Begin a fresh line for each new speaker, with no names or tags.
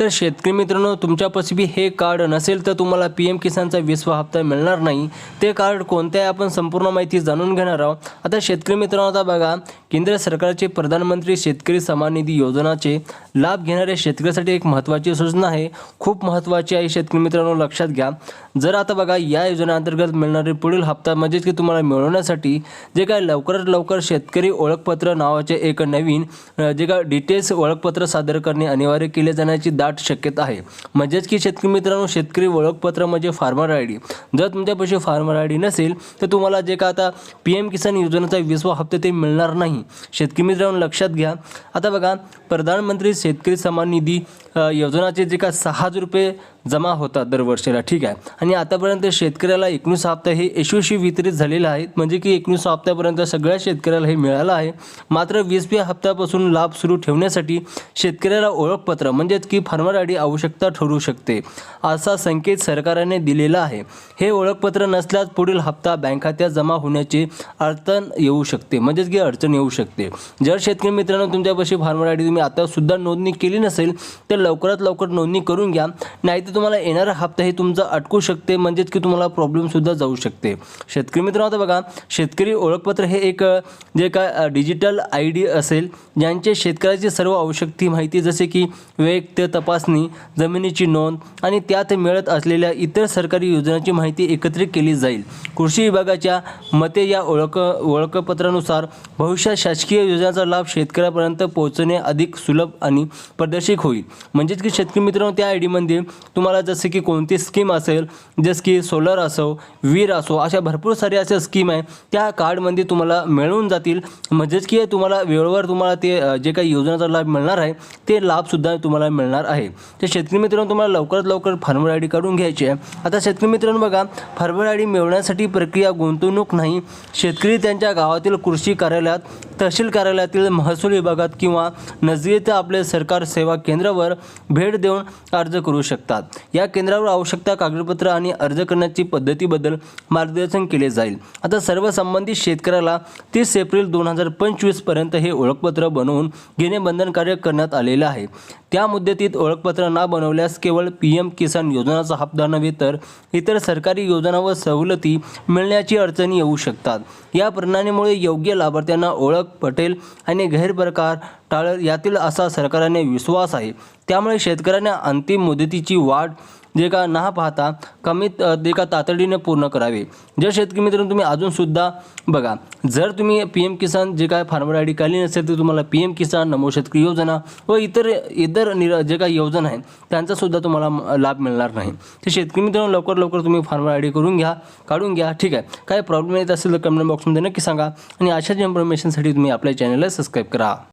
तर शेतकरी मित्रांनो तुमच्यापाशी हे कार्ड नसेल तर तुम्हाला पी एम किसानचा विसवा हप्ता मिळणार नाही. ते कार्ड कोणते आहे आपण संपूर्ण माहिती जाणून घेणार आहोत. आता शेतकरी मित्रांनो आता बघा केंद्र सरकारचे प्रधानमंत्री शेतकरी सन्मान निधी योजनाचे लाभ घेणाऱ्या शेतकऱ्यासाठी एक महत्त्वाची सूचना आहे. खूप महत्त्वाची आहे शेतकरी मित्रांनो लक्षात घ्या. जर आता बघा या योजनेअंतर्गत मिळणारे पुढील हप्ता म्हणजेच की तुम्हाला मिळवण्यासाठी जे काय लवकरात लवकर शेतकरी ओळखपत्र नावाचे एक नवीन जे काय डिटेल्स ओळखपत्र सादर करणे अनिवार्य केले जाण्याची दाट शक्यता आहे. म्हणजेच की शेतकरी मित्रांनो शेतकरी ओळखपत्र म्हणजे फार्मर आय डी. जर तुमच्यापाशी फार्मर आय डी नसेल तर तुम्हाला जे का आता पी एम किसान योजनेचा विसवा हप्ता ते मिळणार नाही. शेतकरी मित्रांनो लक्षात घ्या. आता बघा प्रधानमंत्री शेतकरी सन्मान निधी योजनाचे जे का सहा हजार रुपये जमा होतात दरवर्षीला ठीक आहे? आणि आतापर्यंत शेतकऱ्याला एकोणीस हप्ता हे यशस्वी वितरित झालेले आहेत. म्हणजे की एकवीस हप्त्यापर्यंत सगळ्या शेतकऱ्याला हे मिळालं आहे. मात्र वीसव्या हप्त्यापासून लाभ सुरू ठेवण्यासाठी शेतकऱ्याला ओळखपत्र म्हणजेच की फार्मर आय डी आवश्यकता ठरू शकते असा संकेत सरकारने दिलेला आहे. हे ओळखपत्र नसल्यास पुढील हप्ता बँक खात्यात जमा होण्याची अडचण येऊ शकते म्हणजेच की अडचण येऊ शकते. जर शेतकरी मित्रांनो तुमच्यापाशी फार्मर आय डी तुम्ही आतासुद्धा नो नोंदणी केली नसेल तर लवकरात लवकर नोंदणी करून घ्या. नाहीतर तुम्हाला येणारा हप्ता हे तुमचा अटकू शकते म्हणजेच की तुम्हाला प्रॉब्लेमसुद्धा जाऊ शकते. शेतकरी मित्रांनो आता बघा शेतकरी ओळखपत्र हे एक जे काय डिजिटल आय डी असेल ज्यांचे शेतकऱ्याची सर्व आवश्यक ती माहिती जसे की वैयक्तिक तपासणी जमिनीची नोंद आणि त्यात मिळत असलेल्या इतर सरकारी योजनांची माहिती एकत्रित केली जाईल. कृषी विभागाच्या मते या ओळख ओळखपत्रानुसार भविष्यात शासकीय योजनांचा लाभ शेतकऱ्यापर्यंत पोहोचणे अधिक सुलभ आणि प्रदर्शित होईल. म्हणजेच की शेतकरी मित्रांनो त्या आय डीमध्ये तुम्हाला जसे की कोणती स्कीम असेल जसं की सोलर असो वीर असो अशा भरपूर साऱ्या अशा स्कीम आहे त्या कार्डमध्ये तुम्हाला मिळून जातील. म्हणजेच की तुम्हाला वेळेवर तुम्हाला ते जे काही योजनाचा लाभ मिळणार आहे ते लाभसुद्धा तुम्हाला मिळणार आहे. तर शेतकरी मित्रांनो तुम्हाला लवकरात लवकर फार्मर आय डी काढून घ्यायची आहे. आता शेतकरी मित्रांनो बघा फार्मर आय डी मिळवण्यासाठी प्रक्रिया गुंतवणूक नाही. शेतकरी त्यांच्या गावातील कृषी कार्यालयात तहसील कार्यालयातील महसूल विभागात किंवा नजरेत आपले सरकार सेवा केंद्रावर भेट देऊन अर्ज करू शकतात. या केंद्रावर आवश्यकता कागदपत्र आणि अर्ज करण्याची पद्धतीबद्दल मार्गदर्शन केले जाईल. आता सर्व संबंधित शेतकऱ्याला तीस एप्रिल दोन हजार पंचवीसपर्यंत हे ओळखपत्र बनवून घेणे बंधनकारक करण्यात आलेलं आहे. त्या मुदतीत ओळखपत्र न बनवल्यास केवळ पी एम किसान योजनाचा हप्ता नव्हे तर इतर सरकारी योजना व सवलती मिळण्याची अडचणी येऊ शकतात. या प्रणालीमुळे योग्य लाभार्थ्यांना ओळख पटेल आणि गैरप्रकार टाळ यातील असा सरकारने विश्वास आहे. त्यामुळे शेतकऱ्यांना अंतिम मुदतीची वाढ जे का न पाहता कमीत ते जे का तातडीने पूर्ण करावे. जर शेतकरी मित्रांनो तुम्ही अजूनसुद्धा बघा जर तुम्ही पी एम किसान जे काय फार्मर आय डी काढली नसेल तर तुम्हाला पी एम किसान नमो शेतकरी योजना व इतर इतर निर जे काही योजना आहेत त्यांचासुद्धा तुम्हाला लाभ मिळणार नाही. तर शेतकरी मित्रांनो लवकर लवकर तुम्ही फार्मर आय डी करून घ्या काढून घ्या ठीक आहे. काय प्रॉब्लेम येत असेल तर कमेंट बॉक्समध्ये नक्की सांगा. आणि अशाच इन्फॉर्मेशनसाठी तुम्ही आपल्या चॅनलला सबस्क्राईब करा.